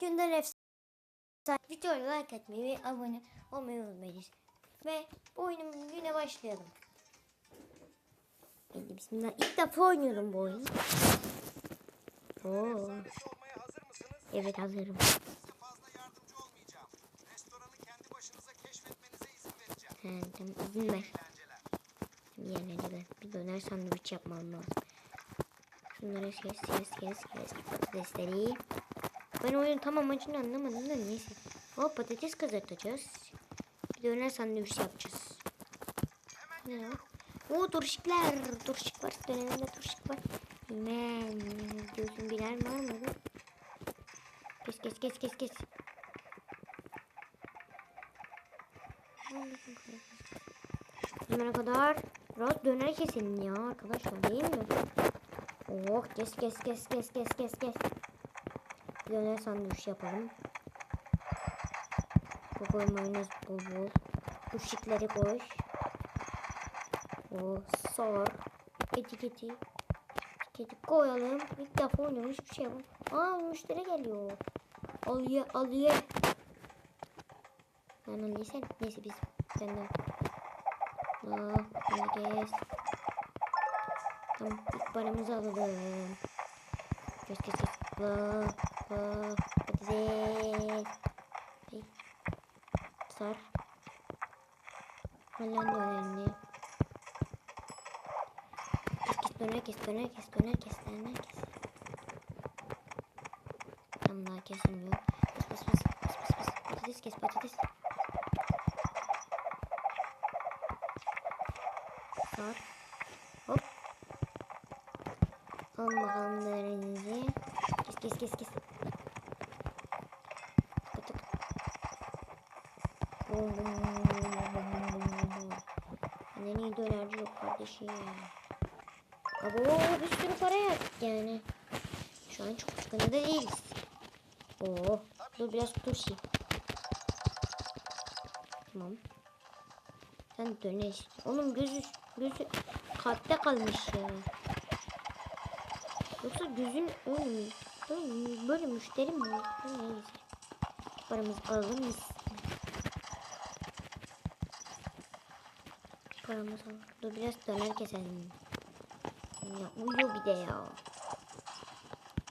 Günden efsane. Videoya like etmeyi ve abone olmayı unutmayın. Ve oyunun güne başlayalım. Hadi bismillah. İlk defa oynuyorum bu oyunu. Oo. Evet hazırım. He, tamam izin ver. Yerleri ver. Bir döner sandviç yapmam lazım. Şunları kes kes kes kes. Patatesleri. Ben oyunun tam amacını anlamadım da neyse. O patates kızartacağız. Bir döner sandviç yapacağız. Ne o? Oo turşikler. Turşik var. Döneminde turşik var. Men. Diyorsun birer mi almadı? Kes kes kes kes kes. Zamana kadar rahat döner keselim ya arkadaşlar değil mi? Oh kes kes kes kes kes kes kes. Bir döner sandviç yapalım. Koy mayonez bol bol. Kuşikleri koy. O sor. Etiketi. Etiketi koyalım. İlk defa oynamış bir şey yapalım. Aa müşteri geliyor. Al ye al ye. Lan al yesen. Neyse biz senden. Aa, herkes. Tamam ilk paramızı alalım. Kes kes. La patates. Hey. Sar. Halen dönerini. Kes kes döner kes döner kes döner kes döner kes. Tam daha kesilmiyor. Pıs pıs pıs pıs pıs pıs. Patates kes patates. Sar. Hop. Alın bakalım dönerinizi. Kes kes kes kes. Bum bum bum bum bum bum bum bum. Benden iyi dönerci yok kardeşim. Abo bir sürü para yaptık yani. Şu an çok sıkıntıda değiliz. Oo, dur biraz turşi. Tamam. Sen döner. Oğlum gözü gözü kalpte kalmış ya. Yoksa gözün oğlum böyle, böyle müşteri mi? Neyse. Paramızı alalım biz. Paramızı alalım. Dur biraz döner keselim. Ya uyuyor bir de ya.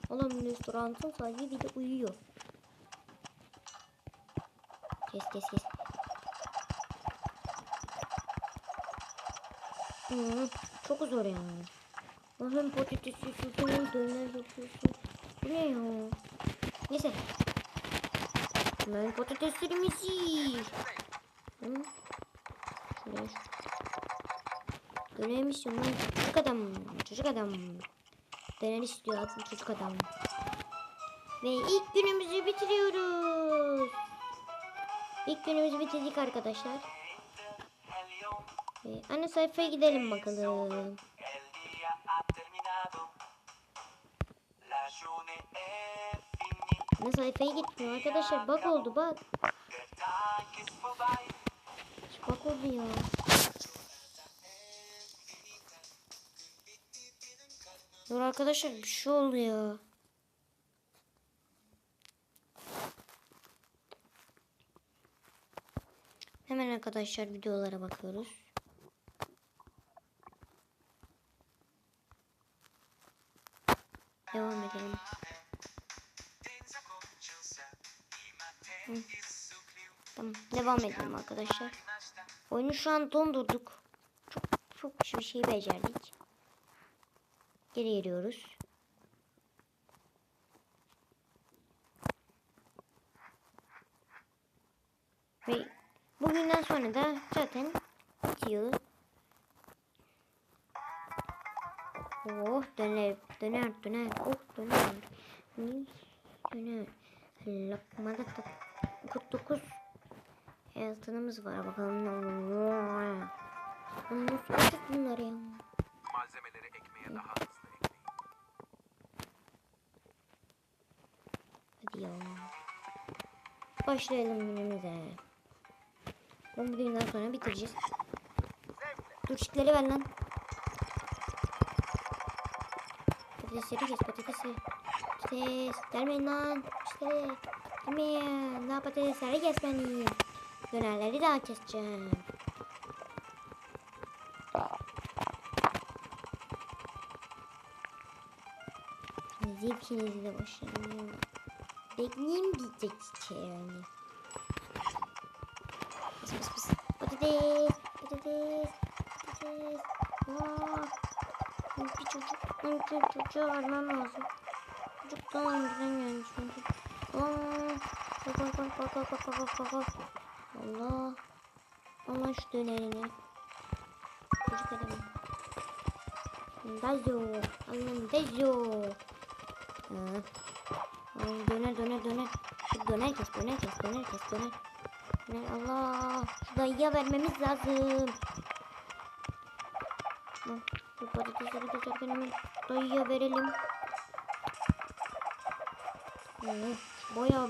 Oğlum restoranın sadece bir de uyuyor. Kes kes kes. Hı, çok zor ya. Hem patates yapıyorsun hem döner yapıyorsun. Bu ne ya? Neyse. Ben patateslerimizi. Hı? Şuraya. Döner misin lan? Çocuk adam. Çocuk adam. Döner istiyor adam çocuk adam. Ve ilk günümüzü bitiriyoruz. İlk günümüzü bitirdik arkadaşlar. Ve ana sayfaya gidelim bakalım. Ana sayfaya gitmiyor arkadaşlar. Bak oldu bak. Vorbei. Bak oldu ya. Dur arkadaşlar bir şey oluyor. Hemen arkadaşlar videolara bakıyoruz. Devam edelim. Hı. Tamam devam edelim arkadaşlar. Oyunu şu an dondurduk. Çok çok bir şey becerdik. Geri geliyoruz. Ve bugünden sonra da zaten bitiyor. Oh döner döner döner oh döner. Döner. Lokmada tat 49 altınımız var bakalım. Nasıl yaptık bunları ya? Malzemeleri ekmeğe daha hızlı ekleyin. Hadi ya. Başlayalım günümüze. Ben bu günden sonra bitireceğiz. Dur çiftleri ver lan. Patatesleri kes patatesi. Patates. Gelmeyin lan. İşte. Gelmeyin. Daha patatesleri kesmeliyim. Dönerleri daha keseceğim. Zevkinizi de başlayalım. Bekleyeyim diyecek çiçeği yani. Pıs pıs pıs. Patates. Patates. Patates. Aaa. Bir çocuk. Bir çocuğu almam lazım. Çocuk da öldüremiyorum çünkü. Aaa. Bak bak bak bak bak bak bak bak. Allah. Ama şu dönerini. Çocuk adamı. Dayo. Annem Dayo. Hı. Ay, döner döner döner. Kes döner kes döner kes döner. Döner Allah. Şu dayıya vermemiz lazım. Bu patatesleri keserken hemen dayıya verelim. Oo, bayağı.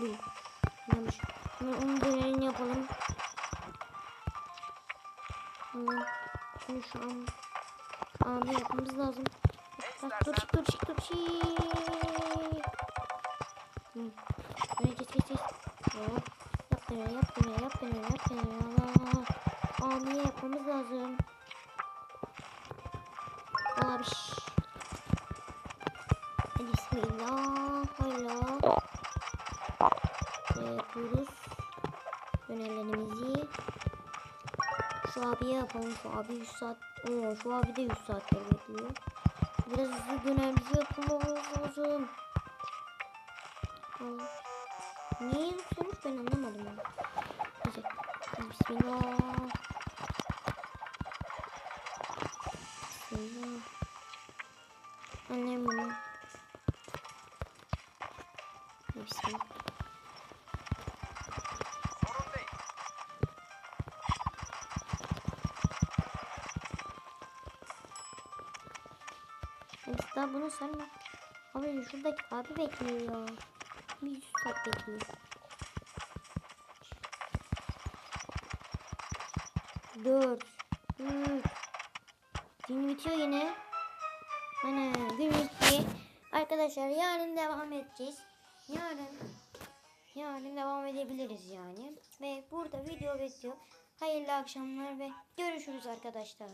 Neymiş? Hemen onun dönerini yapalım. Hemen şunu şu an abi yapmamız lazım. Dur dur dur dur Hı. Bismillah. Hayla. Böyle yapıyoruz. Dönerlerimizi. Şu abiye yapalım. Şu abi 100 saat. Oo, şu abi de 100 saatler bekliyor. Biraz hızlı dönerimizi yapmamız lazım. Niye yapıyorsunuz ben anlamadım onu. Neyse. Bismillah. Bismillah. Annem bunu. Değil. Biz daha bunu sarma. Abi şuradaki abi bekliyor. Bir yüz saat bekliyor. Dört. Üç. Gün bitiyor yine. Ana gün bitti. Arkadaşlar yarın devam edeceğiz. Yarın yarın devam edebiliriz yani. Ve burada video bitiyor. Hayırlı akşamlar ve görüşürüz arkadaşlar.